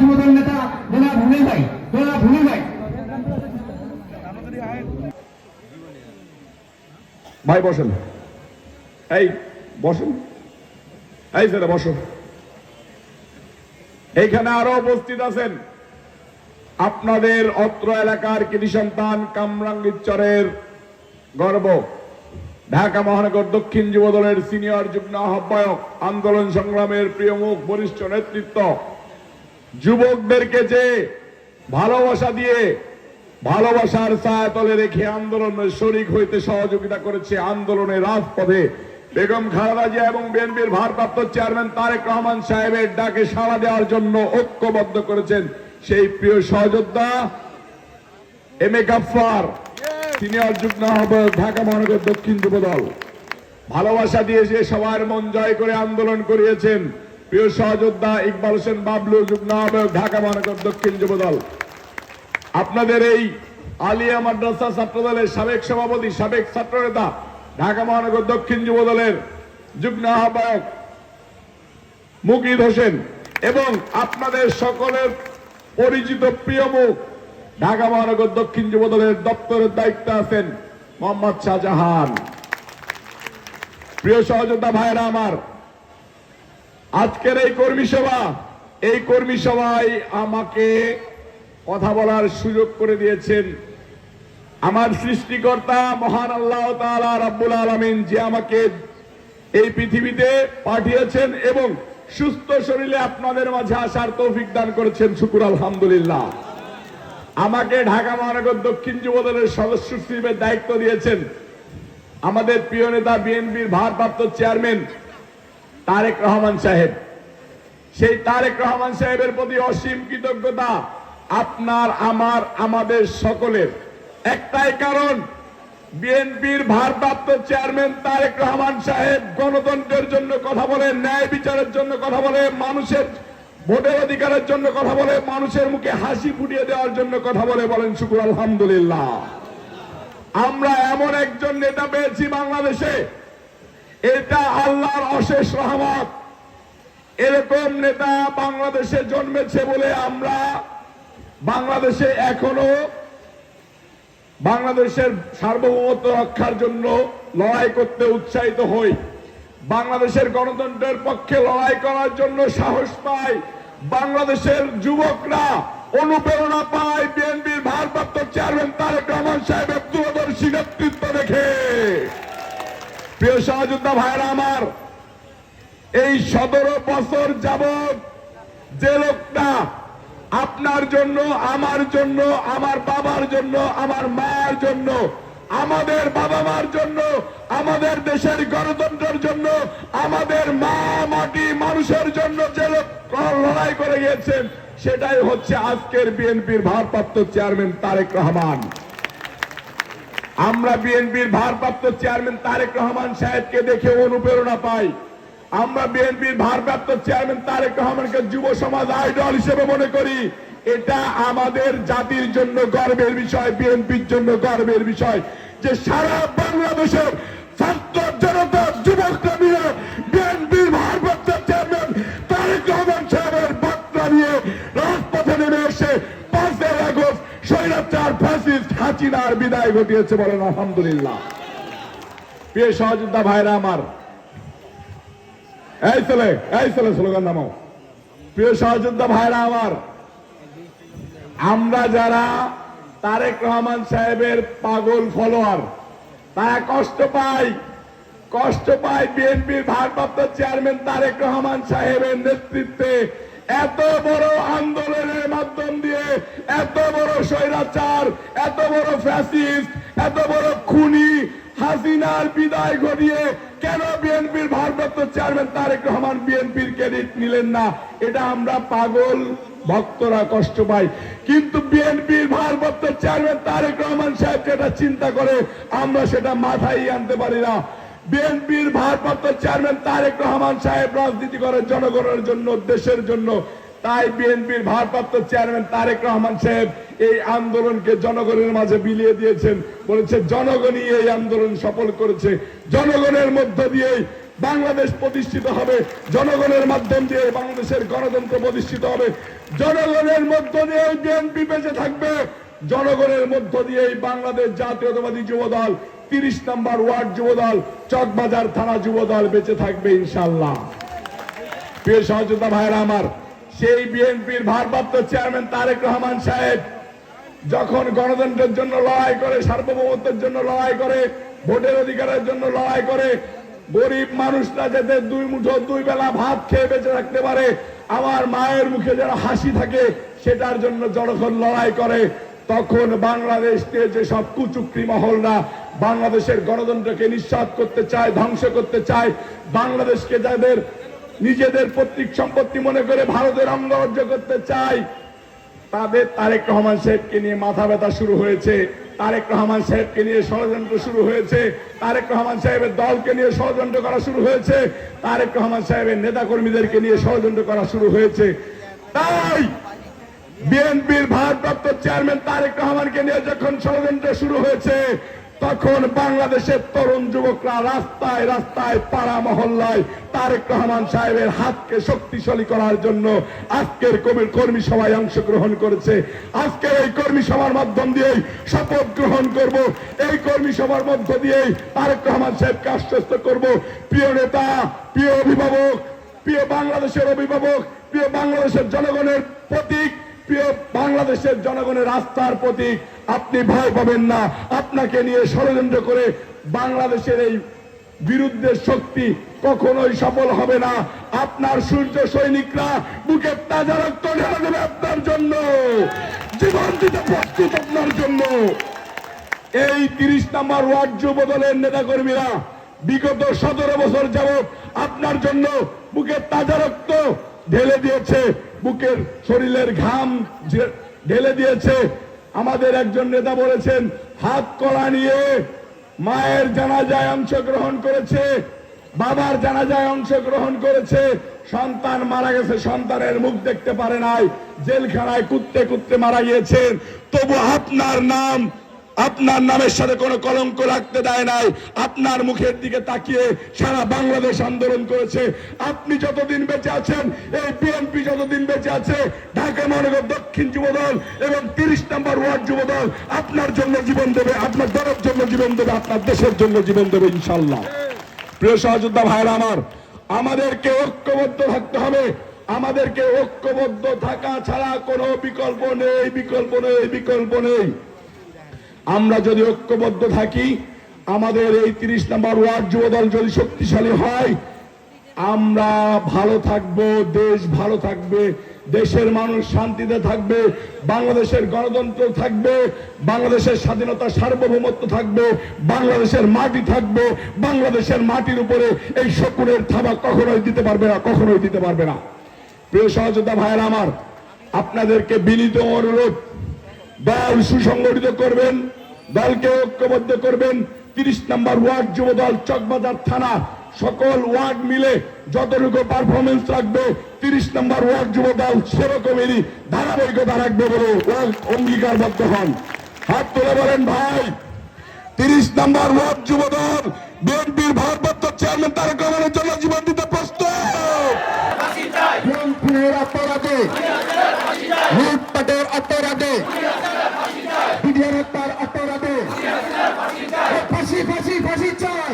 যুবদল নেতা ভাই বসেন। এই বসেন। এই স্যার বসো। এইখানে আরও উপস্থিত আছেন আপনাদের অত্র এলাকার কৃতি সন্তান কামরাঙ্গিচরের গর্ব। ঢাকা মহানগর দক্ষিণ যুব দলের সিনিয়র যুগ্ম আহ্বায়ক, আন্দোলন সংগ্রামের প্রিয় মুখ, বরিষ্ঠ নেতৃত্ব। যুবকদেরকে যে ভালোবাসা দিয়ে ভালোবাসার ছায়াতলে রেখে আন্দোলনের শরিক হইতে সহযোগিতা করেছে আন্দোলনের রাজপথে, বেগম খালেদা জিয়া এবং বিএনপির ভারপ্রাপ্ত চেয়ারম্যান তারেক রহমান সাহেবের ডাকে সাড়া দেওয়ার জন্য ঐক্যবদ্ধ করেছেন সেই প্রিয় সহযোদ্ধা এম এ গাফার সিনিয়র যুগ্ম আহ্বায়ক ঢাকা মহানগর দক্ষিণ যুব দল। ভালোবাসা দিয়ে যে সবার মন জয় করে আন্দোলন করিয়েছেন, প্রিয় সহযোদ্ধা ইকবাল হোসেন বাবলু যুগ্ম আহ্বায়ক ঢাকা মহানগর দক্ষিণ যুব দল। আপনাদের এই আলিয়া মাদ্রাসা ছাত্র দলের সাবেক সভাপতি, সাবেক ছাত্র নেতা ঢাকা মহানগর দক্ষিণ যুব দলের যুগ্ম আহ্বায়ক মুকিদ হোসেন এবং আপনাদের সকলের পরিচিত প্রিয় মুখ ঢাকা মহানগর দক্ষিণ যুব দলের দপ্তরের দায়িত্বে আছেন মোহাম্মদ শাহজাহান। প্রিয় সহযোদ্ধা ভাইরা আমার, আজকের এই কর্মী সভা, এই কর্মী সভায় আমাকে কথা বলার সুযোগ করে দিয়েছেন আমার সৃষ্টিকর্তা মহান আল্লাহ রাব্বুল আলামিন, যে আমাকে এই পৃথিবীতে পাঠিয়েছেন এবং সুস্থ শরীরে আপনাদের মাঝে আসার তৌফিক দান করেছেন। শুকুর আলহামদুলিল্লাহ। আমাকে ঢাকা মহানগর দক্ষিণ যুব দলের সদস্য সচিবের দায়িত্ব দিয়েছেন আমাদের প্রিয় নেতা বিএনপির ভারপ্রাপ্ত চেয়ারম্যান তারেক রহমান সাহেব। সেই তারেক রহমান সাহেবের প্রতি অসীম কৃতজ্ঞতা আপনার, আমার, আমাদের সকলের। একটাই কারণ, বিএনপির ভারপ্রাপ্ত চেয়ারম্যান তারেক রহমান সাহেব গণতন্ত্রের জন্য কথা বলে ন্যায় বিচারের জন্য কথা বলে মানুষের ভোটের অধিকারের জন্য কথা বলে, মানুষের মুখে হাসি ফুটিয়ে দেওয়ার জন্য কথা বলে বলেন, শুকুর আলহামদুলিল্লাহ। আমরা এমন একজন নেতা পেয়েছি বাংলাদেশে, এটা আল্লাহর অশেষ রহমত। এরকম নেতা বাংলাদেশে জন্মেছে বলে আমরা বাংলাদেশে এখনও বাংলাদেশের সার্বভৌমত্ব রক্ষার জন্য লড়াই করতে উৎসাহিত হই। বাংলাদেশের গণতন্ত্রের পক্ষে লড়াই করার জন্য সাহস পাই। বাংলাদেশের যুবকরা অনুপ্রেরণা পায় বিএনপির ভারপ্রাপ্ত চেয়ারম্যান তারেক রহমান সাহেবের দূরদর্শী নেতৃত্ব দেখে। প্রিয় সহযোদ্ধা ভাইরা আমার, এই সতেরো বছর যাবৎ যে লোকটা আপনার জন্য, আমার জন্য, আমার বাবার জন্য, আমার মার জন্য আমাদের বাবা মার জন্য, আমাদের দেশের গণতন্ত্রের জন্য, আমাদের মা মাটি মানুষের জন্য যে লোক লড়াই করে গিয়েছেন, সেটাই হচ্ছে আজকের বিএনপির ভারপ্রাপ্ত চেয়ারম্যান তারেক রহমান। আমরা বিএনপির ভারপ্রাপ্ত চেয়ারম্যান তারেক রহমান সাহেবকে দেখে অনুপ্রেরণা পাই। আমরা বিএনপির ভারপ্রাপ্ত চেয়ারম্যান তারেক রহমানকে যুব সমাজ আইডল হিসেবে মনে করি। এটা আমাদের জাতির জন্য গর্বের বিষয়, বিএনপির জন্য গর্বের বিষয় যে সারা বাংলাদেশের ছাত্র জনতা যুবকরা মিলে বিএনপির ভারপ্রাপ্ত চেয়ারম্যান তারেক রহমান সাহেবের বার্তা নিয়ে রাজপথে নেমে এসে পাঁচই আগস্ট স্বৈরাচার ফ্যাসিস্ট হাসিনার বিদায় ঘটিয়েছে বলেন আলহামদুলিল্লাহ। প্রিয় সহযোদ্ধা ভাইরা আমার, এই ছেলে এই ছেলে স্লোগান নামাও। প্রিয় সহযোদ্ধা ভাইরা আমার আমরা যারা তারেক রহমান সাহেবের পাগল ফলোয়ার, তারা কষ্ট পাই, কষ্ট পায় বিএনপির ভারপ্রাপ্ত চেয়ারম্যান তারেক রহমান সাহেবের নেতৃত্বে এত বড় আন্দোলনের মাধ্যম দিয়ে, এত বড় স্বৈরাচার, এত বড় ফ্যাসিস্ট এত বড় খুনি হাসিনার বিদায় ঘটিয়ে কেন বিএনপির ভারপ্রাপ্ত চেয়ারম্যান তারেক রহমান বিএনপির ক্রেডিট নিলেন না? এটা আমরা পাগল ভক্তরা কষ্ট পাই। কিন্তু বিএনপির ভারপ্রাপ্ত চেয়ারম্যান তারেক রহমান সাহেব যেটা চিন্তা করে, আমরা সেটা মাথায় আনতে পারি না। বিএনপির ভারপ্রাপ্ত চেয়ারম্যান তারেক রহমান সাহেব রাজনীতি করে জনগণের জন্য, দেশের জন্য। তাই বিএনপির ভারপ্রাপ্ত চেয়ারম্যান তারেক রহমান সাহেব এই আন্দোলনকে জনগণের মাঝে বিলিয়ে দিয়েছেন। বলেছে, জনগণই এই আন্দোলন সফল করেছে। জনগণের মধ্য দিয়েই বাংলাদেশ প্রতিষ্ঠিত হবে। জনগণের মাধ্যম দিয়ে বাংলাদেশের গণতন্ত্র প্রতিষ্ঠিত হবে। জনগণের মধ্য দিয়ে বিএনপি বেঁচে থাকবে। জনগণের মধ্য দিয়েই বাংলাদেশ জাতীয়তাবাদী যুব দল তিরিশ নম্বর ওয়ার্ড যুব দল চকবাজার থানা যুব দল বেঁচে থাকবে ইনশাল্লাহ প্রিয় সহযোদ্ধা ভাইরা আমার সেই বিএনপির ভারপ্রাপ্ত চেয়ারম্যান তারেক রহমান সাহেব যখন গণতন্ত্রের জন্য লড়াই করে, সার্বভৌমত্বের জন্য লড়াই করে, ভোটের অধিকারের জন্য লড়াই করে, গরিব মানুষরা যাতে দুই মুঠো দুই বেলা ভাত খেয়ে বেঁচে থাকতে পারে, আমার মায়ের মুখে যেন হাসি থাকে, সেটার জন্য যখন লড়াই করে, তখন বাংলাদেশ নিয়ে যেসব কুচুক্রি মহলরা বাংলাদেশের গণতন্ত্রকে নিঃস্বাদ করতে চায়, ধ্বংস করতে চায়, বাংলাদেশকে যাদের নিজেদের পৈতৃক সম্পত্তি মনে করে ভারতের অঙ্গরাজ্য করতে চায়। তাদের তারেক রহমান সাহেবকে নিয়ে মাথা ব্যথা শুরু হয়েছে। তারেক রহমান সাহেবকে নিয়ে ষড়যন্ত্র শুরু হয়েছে। তারেক রহমান সাহেবের দলকে নিয়ে ষড়যন্ত্র করা শুরু হয়েছে। তারেক রহমান সাহেবের নেতাকর্মীদেরকে নিয়ে ষড়যন্ত্র করা শুরু হয়েছে। তাই বিএনপির ভারপ্রাপ্ত চেয়ারম্যান তারেক রহমানকে নিয়ে যখন ষড়যন্ত্র শুরু হয়েছে তখন বাংলাদেশের তরুণ যুবকরা রাস্তায় রাস্তায় পাড়া মহল্লায় তারেক রহমান সাহেবের হাতকে শক্তিশালী করার জন্য আজকের কবির কর্মী সভায় অংশগ্রহণ করেছে। আজকের এই কর্মী সভার মাধ্যম দিয়েই শপথ গ্রহণ করব। এই কর্মী সভার মধ্য দিয়েই তারেক রহমান সাহেবকে আশ্বস্ত করব। প্রিয় নেতা, প্রিয় অভিভাবক, প্রিয় বাংলাদেশের অভিভাবক, প্রিয় বাংলাদেশের জনগণের প্রতীক, প্রিয় বাংলাদেশের জনগণের আস্থার প্রতীক আপনি ভয় পাবেন না। আপনাকে নিয়ে ষড়যন্ত্র করে বাংলাদেশের এই বিরুদ্ধের শক্তি কখনোই সফল হবে না। আপনার সূর্য সৈনিকরা বুকের তাজা রক্ত ঢেলে দেবে আপনার জন্য। জীবন দিতে প্রস্তুত আপনার জন্য। এই তিরিশ নম্বর ওয়ার্ড যুব দলের নেতাকর্মীরা বিগত সতেরো বছর যাবৎ আপনার জন্য বুকের তাজা রক্ত ঢেলে দিয়েছে। বুকের শরীরের ঘাম ঢেলে দিয়েছে। আমাদের একজন নেতা বলেছেন, হাত কলা নিয়ে মায়ের জানাজায় অংশগ্রহণ করেছে, বাবার জানাজায় অংশগ্রহণ করেছে, সন্তান মারা গেছে, সন্তানের মুখ দেখতে পারে নাই, জেলখানায় কুত্তে কুত্তে মারা গিয়েছেন, তবু আপনার নাম আপনার নামের সাথে কোনো কলঙ্ক রাখতে দেয় নাই। আপনার মুখের দিকে তাকিয়ে সারা বাংলাদেশ আন্দোলন করেছে। আপনি যতদিন বেঁচে আছেন, এই বিএনপি যতদিন বেঁচে আছে, ঢাকা মহানগর দক্ষিণ যুবদল এবং তিরিশ নম্বর ওয়ার্ড যুবদল আপনার জন্য জীবন দেবে, আপনার দলের জন্য জীবন দেবে, আপনার দেশের জন্য জীবন দেবে ইনশাল্লাহ প্রিয় সহযোদ্ধা ভাইরা আমার, আমাদেরকে ঐক্যবদ্ধ থাকতে হবে। আমাদেরকে ঐক্যবদ্ধ থাকা ছাড়া কোনো বিকল্প নেই বিকল্প নেই বিকল্প নেই। আমরা যদি ঐক্যবদ্ধ থাকি, আমাদের এই তিরিশ নম্বর ওয়ার্ড যুবদল যদি শক্তিশালী হয়, আমরা ভালো থাকব, দেশ ভালো থাকবে, দেশের মানুষ শান্তিতে থাকবে, বাংলাদেশের গণতন্ত্র থাকবে, বাংলাদেশের স্বাধীনতা সার্বভৌমত্ব থাকবে, বাংলাদেশের মাটি থাকবে, বাংলাদেশের মাটির উপরে এই শকুনের থাবা কখনোই দিতে পারবে না, কখনোই দিতে পারবে না। প্রিয় সহযোদ্ধা ভাইয়ের আমার, আপনাদেরকে বিনীত অনুরোধ, দল সুসংগঠিত করবেন দলকে ঐক্যবদ্ধ করবেন। তিরিশ নম্বর ওয়ার্ড যুব দল চকবাজার থানা। সকল ওয়ার্ড মিলে যতটুকু পারফরমেন্স রাখবে, তিরিশ নম্বর ওয়ার্ড যুব দল সেরকমেরই ধারাবাহিকতা রাখবে বলে অঙ্গীকারবদ্ধ হন। হাত তুলে বলেন ভাই, তিরিশ নম্বর ওয়ার্ড যুব দল বিএনপির ভারপ্রাপ্ত চেয়ারম্যান তারেক রহমানের জন্য জীবন দিতে প্রস্তুত। অপরাধে, লুটপাটের অপরাধে ফাঁসি ফাঁসি ফাঁসি চাই।